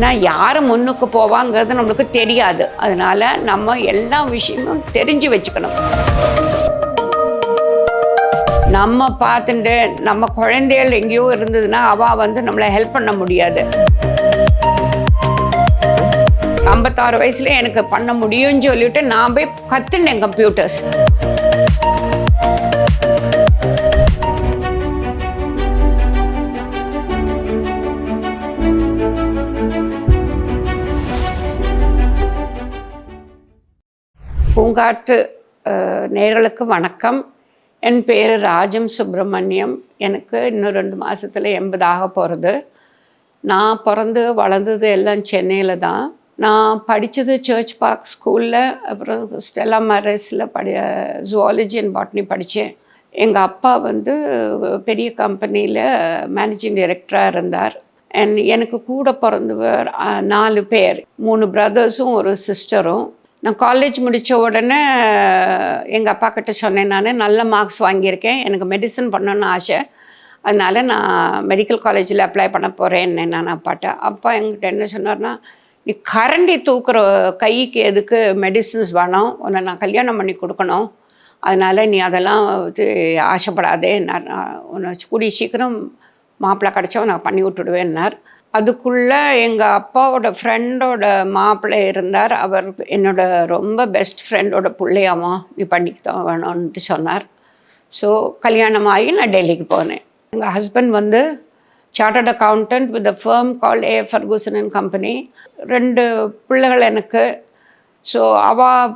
ஏன்னா யார் முன்னுக்கு போவாங்கிறது நம்மளுக்கு தெரியாது. அதனால நம்ம எல்லா விஷயமும் தெரிஞ்சு வச்சுக்கணும். நம்ம பார்த்துட்டு நம்ம குழந்தைகள் எங்கேயோ இருந்ததுன்னா அவள் வந்து நம்மளை ஹெல்ப் பண்ண முடியாது. ஐம்பத்தாறு வயசுல எனக்கு பண்ண முடியும்னு சொல்லிட்டு நான் போய் கற்றுனேன் கம்ப்யூட்டர்ஸ் பூங்காற்று நேர்களுக்கு வணக்கம். என் பேர் ராஜம் சுப்பிரமணியம். எனக்கு இன்னும் ரெண்டு மாதத்தில் எண்பது ஆக போகிறது நான் பிறந்து வளர்ந்தது எல்லாம் சென்னையில் தான். நான் படித்தது சர்ச் பார்க் ஸ்கூலில் அப்புறம் ஸ்டெல்லா மேரேஸில் படி ஜுவாலஜி அண்ட் பாட்னி படித்தேன் எங்கள் அப்பா வந்து பெரிய கம்பெனியில் மேனேஜிங் டைரக்டராக இருந்தார். அண்ட் எனக்கு கூட பிறந்தவர் நாலு பேர். மூணு பிரதர்ஸும் ஒரு சிஸ்டரும் நான் காலேஜ் முடித்த உடனே எங்கள் அப்பா கிட்ட சொன்னேன் நான் நல்ல மார்க்ஸ் வாங்கியிருக்கேன் எனக்கு மெடிசன் பண்ணணும்னு ஆசை. அதனால் நான் மெடிக்கல் காலேஜில் அப்ளை பண்ண போகிறேன்னு நான் அப்பாட்ட. அப்பா என்கிட்ட என்ன சொன்னார்னா நீ கரண்டி தூக்குற கைக்கு எதுக்கு மெடிசின்ஸ் வேணும் உன்னை நான் கல்யாணம் பண்ணி கொடுக்கணும். அதனால் நீ அதெல்லாம் இது ஆசைப்படாதே நான் உன்னை கூடிய சீக்கிரம் மாப்பிள்ளை கிடச்சா நான் பண்ணி விட்டுடுவேன்னார் அதுக்குள்ளே எங்கள் அப்பாவோட ஃப்ரெண்டோட மாப்பிள்ளை இருந்தார். அவர் என்னோட ரொம்ப பெஸ்ட் ஃப்ரெண்டோட பிள்ளையாமா நீ பண்ணிக்க தான் வேணும்ன்ட்டு சொன்னார். ஸோ கல்யாணம் ஆகி நான் டெல்லிக்கு போனேன். எங்கள் ஹஸ்பண்ட் வந்து chartered accountant with firm call A Fergusson and company ரெண்டு பிள்ளைகள் எனக்கு. ஸோ அவள்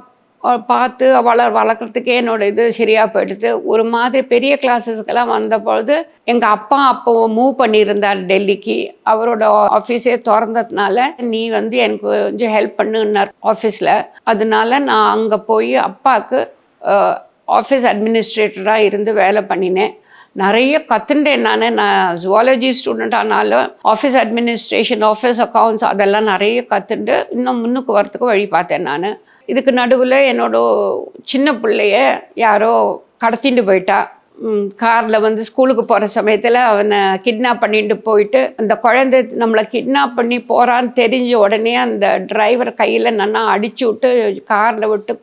பார்த்து வளர் வளர்க்குறதுக்கே என்னோட இது சரியாக போயிடுது. ஒரு மாதிரி பெரிய கிளாஸஸ்க்கெல்லாம் வந்த பொழுது எங்கள் அப்பா அப்போ மூவ் பண்ணியிருந்தார் டெல்லிக்கு. அவரோட ஆஃபீஸே திறந்ததுனால நீ வந்து எனக்கு கொஞ்சம் ஹெல்ப் பண்ணுன்னார் ஆஃபீஸில் அதனால நான் அங்கே போய் அப்பாவுக்கு ஆஃபீஸ் அட்மினிஸ்ட்ரேட்டராக இருந்து வேலை பண்ணினேன். நிறைய கற்றுண்டேன் நான். நான் ஜுவாலஜி ஸ்டூடெண்ட் ஆனாலும் ஆஃபீஸ் அட்மினிஸ்ட்ரேஷன் ஆஃபீஸ் அக்கௌண்ட்ஸ் அதெல்லாம் நிறைய கற்றுண்டு இன்னும் முன்னுக்கு வரத்துக்கு வழி பார்த்தேன் நான். இதுக்கு நடுவில் என்னோட சின்ன பிள்ளைய யாரோ கடத்திட்டு போயிட்டா. காரில் வந்து ஸ்கூலுக்கு போகிற சமயத்தில் அவனை கிட்னாப் பண்ணிட்டு போயிட்டு அந்த குழந்தை நம்மளை கிட்னாப் பண்ணி போகிறான்னு தெரிஞ்ச உடனே அந்த டிரைவர் கையில் நன்னா அடிச்சு விட்டு காரில் விட்டு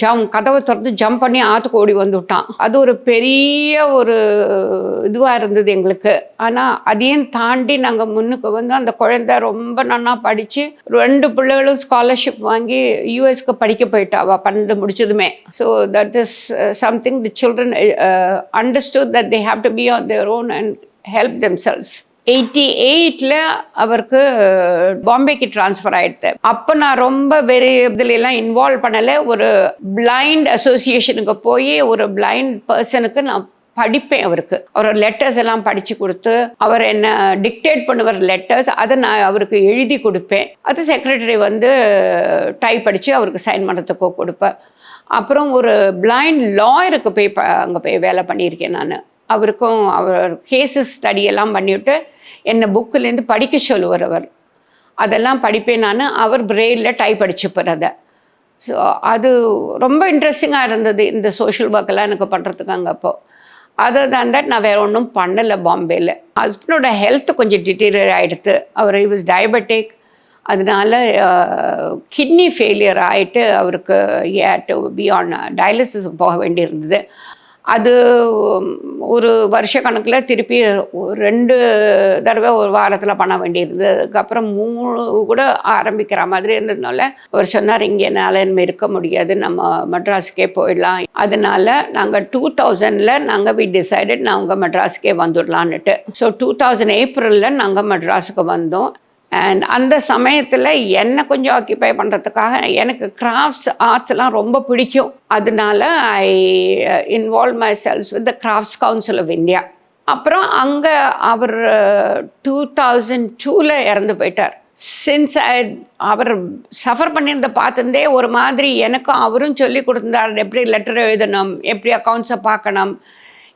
ஜம் கதவை திறந்து ஜம்ப் பண்ணி ஆற்றுக்கு ஓடி வந்துவிட்டான் அது ஒரு பெரிய ஒரு இதுவாக இருந்தது எங்களுக்கு. ஆனால் அதையும் தாண்டி நாங்கள் முன்னுக்கு வந்து அந்த குழந்தை ரொம்ப நன்னா படித்து ரெண்டு பிள்ளைகளும் ஸ்காலர்ஷிப் வாங்கி யூஎஸ்க்கு படிக்க போயிட்டா அவள் பன்னெண்டு முடிச்சதுமே. So that is something the children understood that they have to be on their own and help themselves eighty எயிட்டில் அவருக்கு பாம்பேக்கு ட்ரான்ஸ்ஃபர் ஆகிடுத்தேன் அப்போ நான் ரொம்ப வெறி இதுலலாம் இன்வால்வ் பண்ணலை. ஒரு பிளைண்ட் அசோசியேஷனுக்கு போய் ஒரு பிளைண்ட் பர்சனுக்கு நான் படிப்பேன் அவருக்கு. அவர் லெட்டர்ஸ் எல்லாம் படித்து கொடுத்து அவர் என்ன டிக்டேட் பண்ணுவார் லெட்டர்ஸ் அதை நான் அவருக்கு எழுதி கொடுப்பேன். அது செக்ரட்டரி வந்து டைப் அடித்து அவருக்கு சைன் பண்ணுறதுக்கோ கொடுப்பேன் அப்புறம் ஒரு பிளைண்ட் லாயருக்கு போய் ப அங்கே போய் வேலை பண்ணியிருக்கேன் நான். அவருக்கும் அவர் கேசஸ் ஸ்டடி எல்லாம் பண்ணிவிட்டு என்னை புக்கிலேருந்து படிக்க சொல்லுவார் அவர். அதெல்லாம் படிப்பேன் நான். அவர் பிரெயிலில் டைப் அடிச்சுப்பார் அதை. ஸோ அது ரொம்ப இன்ட்ரெஸ்டிங்காக இருந்தது. இந்த சோஷியல் ஒர்க்கெல்லாம் எனக்கு பண்ணுறதுக்கு அங்கே அப்போது அதர் தான் தட் நான் வேறு ஒன்றும் பண்ணலை பாம்பேயில் ஹஸ்பண்டோட ஹெல்த் கொஞ்சம் டிட்டீரியர் ஆகிடுது அவர் வாஸ் டயபெட்டிக் அதனால கிட்னி ஃபெயிலியர் ஆகிட்டு அவருக்கு ஏ டு பியாண்ட் டயாலிசிஸுக்கு போக வேண்டியிருந்தது. அது ஒரு வருஷ கணக்கில் திருப்பி ஒரு ரெண்டு தடவை ஒரு வாரத்தில் பண்ண வேண்டியிருந்தது. அதுக்கப்புறம் மூணு கூட ஆரம்பிக்கிற மாதிரி இருந்ததுனால அவர் சொன்னார் இங்கே என்னால் இனிமேல் இருக்க முடியாது. நம்ம மெட்ராஸுக்கே போயிடலாம். அதனால நாங்கள் டூ தௌசண்டில் நாங்கள் வி டிசைடட் நாங்கள் மெட்ராஸுக்கே வந்துடலான்னுட்டு ஸோ டூ தௌசண்ட் ஏப்ரலில் நாங்கள் மெட்ராஸுக்கு வந்தோம். அண்ட் அந்த சமயத்தில் என்னை கொஞ்சம் ஆக்கியபை பண்ணுறதுக்காக எனக்கு கிராஃப்ட்ஸ் ஆர்ட்ஸ் எல்லாம் ரொம்ப பிடிக்கும். அதனால I involve myself with the crafts council of India அப்புறம் அங்கே அவர் டூ தௌசண்ட் டூவில் இறந்து போயிட்டார். சின்ஸ் அவர் சஃபர் பண்ணியிருந்த பார்த்துருந்தே ஒரு மாதிரி எனக்கும் அவரும் சொல்லி கொடுத்துருந்தார் எப்படி லெட்டர் எழுதணும்? எப்படி அக்கௌண்ட்ஸை பார்க்கணும்?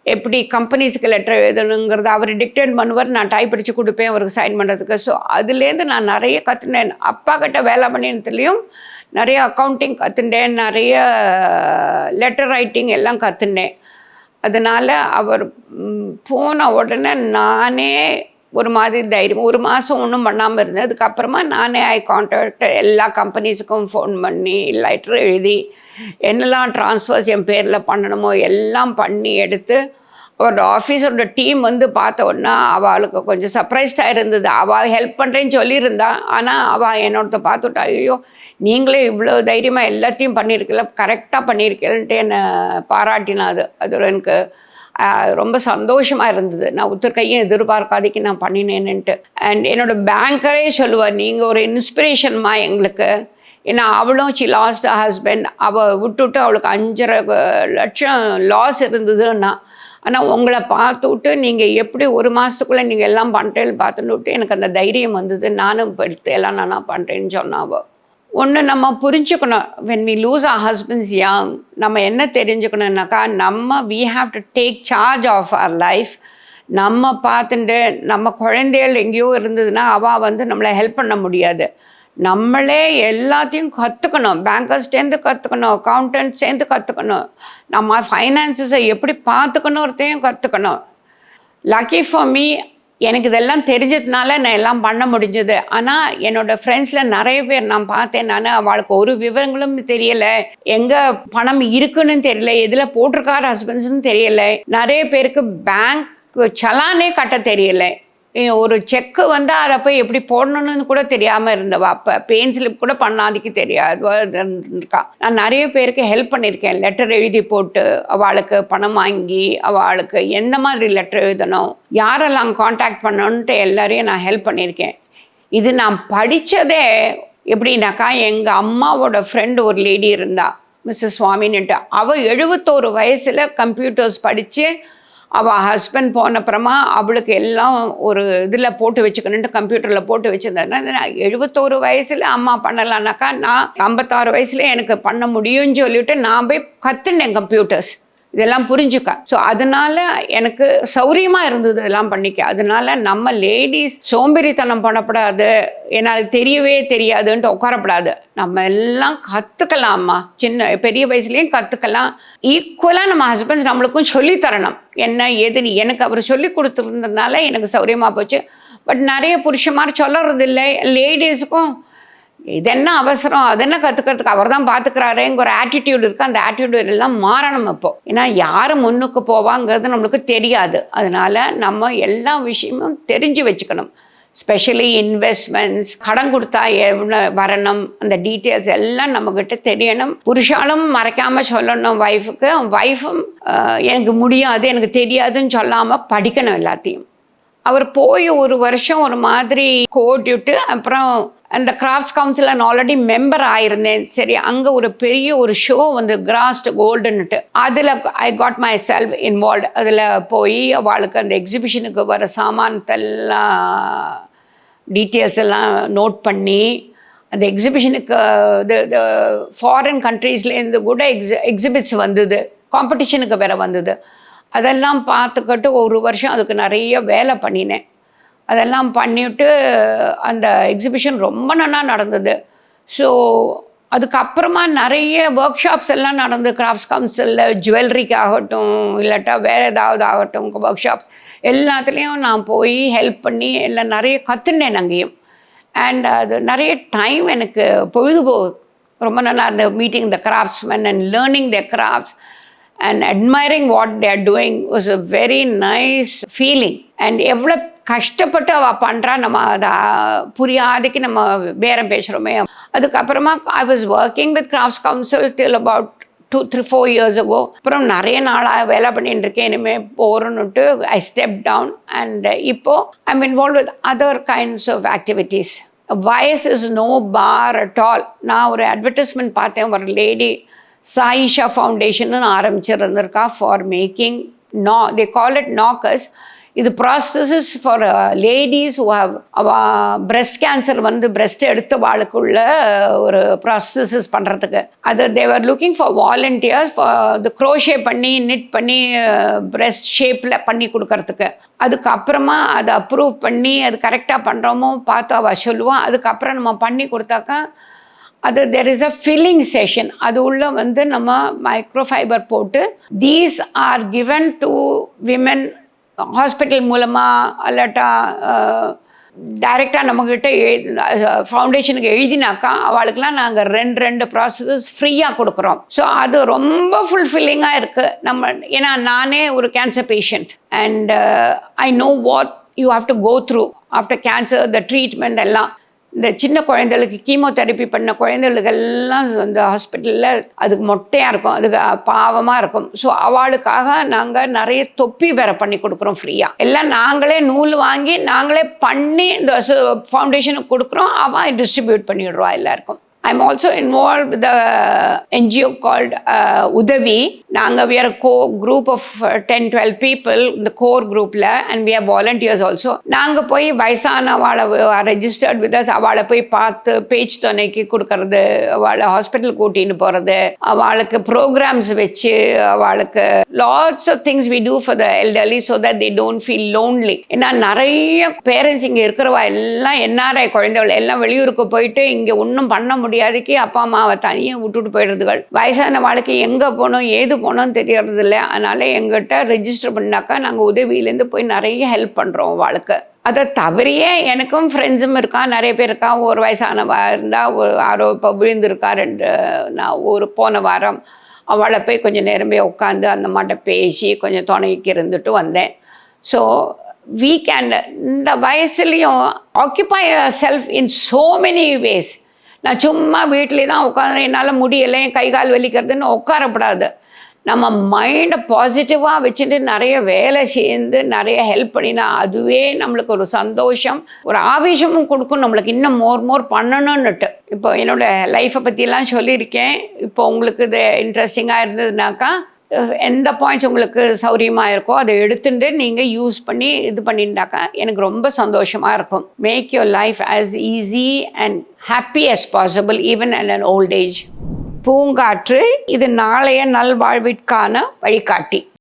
எப்படி கம்பெனிஸுக்கு லெட்டர் எழுதணுங்கிறத அவர் டிக்டேட் பண்ணுவார். நான் டைப் அடித்து கொடுப்பேன் அவருக்கு சைன் பண்ணுறதுக்கு ஸோ அதுலேருந்து நான் நிறைய கற்றுனேன் அப்பா கிட்ட வேலை பண்ணினத்துலேயும் நிறைய அக்கௌண்டிங் கற்றுண்டேன் நிறைய லெட்டர் ரைட்டிங் எல்லாம் கற்றுனேன் அதனால் அவர் போன உடனே நானே ஒரு மாதிரி தைரியம். ஒரு மாதம் ஒன்றும் பண்ணாமல் இருந்தேன். அதுக்கப்புறமா நானே ஐ கான்டாக்ட் எல்லா கம்பெனிஸுக்கும் ஃபோன் பண்ணி லெட்டர் எழுதி என்னெல்லாம் ட்ரான்ஸ்ஃபர்ஸ் என் பேரில் பண்ணணுமோ எல்லாம் பண்ணி எடுத்து அவரோட ஆஃபீஸரோட டீம் வந்து பார்த்த உடனே அவளுக்கு கொஞ்சம் சர்ப்ரைஸ்டாக இருந்தது. அவள் ஹெல்ப் பண்ணுறேன்னு சொல்லியிருந்தா. ஆனால் அவள் என்னோட பார்த்துட்டா ஐயோ நீங்களே இவ்வளோ தைரியமாக எல்லாத்தையும் பண்ணியிருக்கல கரெக்டாக பண்ணியிருக்கேன்ட்டு என்னை பாராட்டினா அது. அது எனக்கு ரொம்ப சந்தோஷமாக இருந்தது. நான் ஒருத்தர் கையும் எதிர்பார்க்காதைக்கு நான் பண்ணினேன்னுட்டு அண்ட் என்னோட பேங்கரே சொல்லுவார் நீங்கள் ஒரு இன்ஸ்பிரேஷன்மா எங்களுக்கு. ஏன்னா அவளும் சி லாஸ்ட் ஹஸ்பண்ட் அவள் விட்டுட்டு அவளுக்கு அஞ்சரை லட்சம் லாஸ் இருந்ததுன்னா ஆனால் உங்களை பார்த்து விட்டு நீங்கள் எப்படி ஒரு மாதத்துக்குள்ளே நீங்கள் எல்லாம் பண்ணுறேன்னு பார்த்துட்டு விட்டு எனக்கு அந்த தைரியம் வந்தது. நானும் இப்போ எடுத்து எல்லாம் நானா பண்ணுறேன்னு சொன்னாவோ ஒன்று நம்ம புரிஞ்சுக்கணும். When we lose our husbands young நம்ம என்ன தெரிஞ்சுக்கணும்னாக்கா நம்ம we have to take charge of our life நம்ம பார்த்துட்டு நம்ம குழந்தைகள் எங்கேயோ இருந்ததுன்னா அவள் வந்து நம்மளை ஹெல்ப் பண்ண முடியாது. நம்மளே எல்லாத்தையும் கற்றுக்கணும் பேங்கர்ஸ்டேருந்து கற்றுக்கணும் அக்கௌண்டன்ட்ஸ்லேருந்து கற்றுக்கணும் நம்ம ஃபைனான்சஸை எப்படி பார்த்துக்கணுன்றதையும் கற்றுக்கணும் லக்கி ஃபார் மீ எனக்கு இதெல்லாம் தெரிஞ்சதுனால நான் எல்லாம் பண்ண முடிஞ்சது. ஆனால் என்னோட ஃப்ரெண்ட்ஸில் நிறைய பேர் நான் பார்த்தேன். நான் அவளுக்கு ஒரு விவரங்களும் தெரியல. எங்கே பணம் இருக்குன்னு தெரியல. எதில் போட்டிருக்கார் ஹஸ்பண்ட்ஸ்னு தெரியலை. நிறைய பேருக்கு பேங்க் சலானே கட்ட தெரியல. ஒரு செக்கு வந்து அதை போய் எப்படி போடணும்னு கூட தெரியாமல் இருந்தவா. அப்போ பெயின் ஸ்லிப் கூட பண்ணாதிக்கு தெரியாது இருக்கா நான் நிறைய பேருக்கு ஹெல்ப் பண்ணியிருக்கேன். லெட்டர் எழுதி போட்டு அவளுக்கு பணம் வாங்கி அவளுக்கு எந்த மாதிரி லெட்டர் எழுதணும் யாரெல்லாம் காண்டாக்ட் பண்ணணுன்ட்டு எல்லாரையும் நான் ஹெல்ப் பண்ணியிருக்கேன். இது நான் படித்ததே எப்படின்னாக்கா எங்கள் அம்மாவோட ஃப்ரெண்டு ஒரு லேடி இருந்தா மிஸ்ஸஸ் சுவாமின்ட்டு அவள் எழுபத்தோரு வயசில் கம்ப்யூட்டர்ஸ் படித்து அவள் ஹஸ்பண்ட் போன அப்புறமா அவளுக்கு எல்லாம் ஒரு இதில் போட்டு வச்சுக்கணுன்ட்டு கம்ப்யூட்டரில் போட்டு வச்சுருந்தேன்னா எழுபத்தோரு வயசில் அம்மா பண்ணலான்னாக்கா நான் ஐம்பத்தாறு வயசுல எனக்கு பண்ண முடியும்னு சொல்லிட்டு நான் போய் கற்றுனேன் கம்ப்யூட்டர்ஸ் இதெல்லாம் புரிஞ்சுக்க. ஸோ அதனால எனக்கு சௌரியமாக இருந்தது இதெல்லாம் பண்ணிக்க. அதனால நம்ம லேடிஸ் சோம்பேறித்தனம் பண்ணப்படாது. ஏன்னா அது தெரியவே தெரியாதுன்ட்டு உட்காரப்படாது. நம்ம எல்லாம் கற்றுக்கலாம்மா சின்ன பெரிய வயசுலேயும் கற்றுக்கலாம் ஈக்குவலாக நம்ம ஹஸ்பண்ட்ஸ் நம்மளுக்கும் சொல்லித்தரணும். என்ன ஏதுன்னு எனக்கு அவர் சொல்லி கொடுத்துருந்ததுனால எனக்கு சௌரியமாக போச்சு. பட் நிறைய புருஷமாரி சொல்லறதில்லை. லேடிஸுக்கும் இது என்ன அவசரம்? அது என்ன கற்றுக்கிறதுக்கு அவர் தான் பார்த்துக்கிறாரேங்கிற ஒரு ஆட்டிடியூட் இருக்குது அந்த ஆட்டிடியூட் எல்லாம் மாறணும் இப்போ ஏன்னா யார் முன்னுக்கு போவாங்கிறது நம்மளுக்கு தெரியாது. அதனால் நம்ம எல்லா விஷயமும் தெரிஞ்சு வச்சுக்கணும். ஸ்பெஷலி இன்வெஸ்ட்மெண்ட்ஸ் கடன் கொடுத்தா எவ்வளோ வரணும்? அந்த டீட்டெயில்ஸ் எல்லாம் நம்மக்கிட்ட தெரியணும். புருஷாலும் மறைக்காமல் சொல்லணும் ஒய்ஃபுக்கு ஒய்ஃபும் எனக்கு முடியாது எனக்கு தெரியாதுன்னு சொல்லாமல் படிக்கணும் எல்லாத்தையும். அவர் போய் ஒரு வருஷம் ஒரு மாதிரி கோட்டிவிட்டு அப்புறம் அந்த கிராஃப்ட்ஸ் கவுன்சில் நான் ஆல்ரெடி மெம்பர் ஆயிருந்தேன். சரி அங்கே ஒரு பெரிய ஒரு ஷோ வந்து கிராஸ்ட் கோல்டுன்னுட்டு அதில் I got myself involve அதில் போய் அவளுக்கு அந்த எக்ஸிபிஷனுக்கு வர சாமானத்தெல்லாம் டீட்டெயில்ஸ் எல்லாம் நோட் பண்ணி அந்த எக்ஸிபிஷனுக்கு இது ஃபாரின் கண்ட்ரீஸ்லேருந்து கூட எக்ஸி எக்ஸிபிட்ஸ் வந்தது. காம்படிஷனுக்கு வேறு வந்தது. அதெல்லாம் பார்த்துக்கிட்டு ஒரு வருஷம் அதுக்கு நிறைய வேலை பண்ணினேன். அதெல்லாம் பண்ணிவிட்டு அந்த எக்ஸிபிஷன் ரொம்ப நல்லா நடந்தது. ஸோ அதுக்கப்புறமா நிறைய ஒர்க் ஷாப்ஸ் எல்லாம் நடந்து கிராஃப்ட்ஸ் கவுன்சிலில் ஜுவல்லரிக்கு ஆகட்டும் இல்லாட்டா வேறு ஏதாவது ஆகட்டும் ஒர்க் ஷாப்ஸ் எல்லாத்துலேயும் நான் போய் ஹெல்ப் பண்ணி எல்லாம் நிறைய கற்றுனேன் அங்கேயும். அண்ட் அது நிறைய டைம் எனக்கு பொழுதுபோ ரொம்ப நல்லா அந்த meeting the craftsman and learning the crafts and admiring what they are doing was a very nice feeling and எவ்வளோ கஷ்டப்பட்டு அவள் பண்ணுறா நம்ம அதை புரியாதைக்கு நம்ம பேரம் பேசுகிறோமே அதுக்கப்புறமா I was working with crafts council till about two three four years ago அப்புறம் நிறைய நாளாக வேலை பண்ணிட்டு இருக்கேன். இனிமேல் போகிறோன்னுட்டு ஐ ஸ்டெப் டவுன் அண்ட் இப்போது I'm involve with other kinds of activities வயஸ் is no bar at all நான் ஒரு அட்வர்டைஸ்மெண்ட் பார்த்தேன். ஒரு லேடி சாயிஷா ஃபவுண்டேஷன் ஆரம்பிச்சிருந்திருக்கா ஃபார் மேக்கிங் நா தே கால் இட் நாக்கர்ஸ் இது processes for ladies how breast cancer வந்து breast எடுத்த வாளுக்குள்ள uh, ஒரு ப்ராசஸஸ் பண்ணுறதுக்கு அது தேவர் லுக்கிங் ஃபார் வாலண்டியர்ஸ் இது க்ரோஷே பண்ணி நிட் பண்ணி uh, பிரெஸ்ட் ஷேப்பில் பண்ணி கொடுக்கறதுக்கு. அதுக்கப்புறமா அதை அப்ரூவ் பண்ணி அது கரெக்டாக பண்ணுறோமோ பார்த்து அவள் சொல்லுவான் அதுக்கப்புறம் நம்ம பண்ணி கொடுத்தாக்கா அது there is a filling session அது உள்ள வந்து நம்ம மைக்ரோ ஃபைபர் போட்டு these are given to women hospital மூலமாக அல்லாட்டா டைரெக்டாக நம்மக்கிட்ட எழு ஃபவுண்டேஷனுக்கு எழுதினாக்கா அவளுக்கெல்லாம் நாங்கள் ரெண்டு ரெண்டு ப்ராசஸஸ் ஃப்ரீயாக கொடுக்குறோம். ஸோ அது ரொம்ப ஃபுல்ஃபில்லிங்காக இருக்குது நம்ம ஏன்னா நானே ஒரு cancer patient and I know what you have to go through after cancer the treatment எல்லாம். இந்த சின்ன குழந்தைகளுக்கு கீமோதெரப்பி பண்ண குழந்தைகளுக்கு எல்லாம் இந்த ஹாஸ்பிட்டலில் அதுக்கு மொட்டையாக இருக்கும். அதுக்கு பாவமாக இருக்கும். ஸோ அவளுக்காக நாங்கள் நிறைய தொப்பி வேற பண்ணி கொடுக்குறோம் ஃப்ரீயாக எல்லாம் நாங்களே நூல் வாங்கி நாங்களே பண்ணி இந்த ஃபவுண்டேஷனுக்கு கொடுக்குறோம். அவன் டிஸ்ட்ரிபியூட் பண்ணிடுறோம் எல்லாருக்கும். I'm also involved with the NGO called uh, Udavi. Nanga, we are a of group of uh, 10 12 people in the core group la, and we have volunteers also. நாங்கள் போய் வயசான அவளை ரெஜிஸ்டர்ட் வித் அஸ் அவளை போய் பார்த்து பேச்சு துணைக்கு கொடுக்கறது அவளை ஹாஸ்பிட்டல் கூட்டின்னு போகிறது அவளுக்கு ப்ரோக்ராம்ஸ் வச்சு அவளுக்கு lots of things we do for the elderly so that they don't feel lonely ஏன்னா நிறைய பேரண்ட்ஸ் இங்கே இருக்கிறவா எல்லாம் என்ஆர்ஐ குழந்தைகள் எல்லாம் வெளியூருக்கு போயிட்டு இங்கே ஒன்றும் பண்ண முடியாதுக்கு அப்பா அம்மாவை தனியாக விட்டுட்டு போயிடுறதுகள். வயசான வாழ்க்கை எங்கே போகணும் ஏது போகணும்னு தெரியறது இல்லை அதனால எங்கிட்ட ரெஜிஸ்டர் பண்ணாக்கா நாங்கள் உதவியிலேருந்து போய் நிறைய ஹெல்ப் பண்ணுறோம் வாழ்க்கை. அதை தவறியே எனக்கும் ஃப்ரெண்ட்ஸும் இருக்கா நிறைய பேர் இருக்கா. ஒரு வயசானவா இருந்தால் ஒரு ஆரோ இப்போ விழுந்திருக்கா ரெண்டு நான் ஒரு போன வாரம் அவளை போய் கொஞ்சம் நேரமே உட்காந்து அந்த மாட்ட பேசி கொஞ்சம் துணைக்கு இருந்துட்டு வந்தேன். ஸோ வீக் கேன் இந்த வயசுலேயும் occupy self in so many ways நான் சும்மா வீட்டிலே தான் உட்காந்து என்னால் முடியலை. என் கை கால் வலிக்கிறதுன்னு உட்காரப்படாது. நம்ம மைண்டை பாசிட்டிவாக வச்சுட்டு நிறைய வேலை சேர்ந்து நிறைய ஹெல்ப் பண்ணினா அதுவே நம்மளுக்கு ஒரு சந்தோஷம் ஒரு ஆவேசமும் கொடுக்கும். நம்மளுக்கு இன்னும் மோர் மோர் பண்ணணும்னுட்டு. இப்போ என்னோடய லைஃப்பை பற்றியெல்லாம் சொல்லியிருக்கேன். இப்போ உங்களுக்கு இது இன்ட்ரெஸ்டிங்காக இருந்ததுனாக்கா எந்த பாயிண்ட்ஸ் உங்களுக்கு சௌரியமாக இருக்கோ அதை எடுத்துட்டு நீங்கள் யூஸ் பண்ணி இது பண்ணிட்டாக்கா எனக்கு ரொம்ப சந்தோஷமாக இருக்கும். Make your life as easy and happy as possible even and an old age பூங்காற்று இது நாளைய நல்வாழ்விற்கான வழிகாட்டி.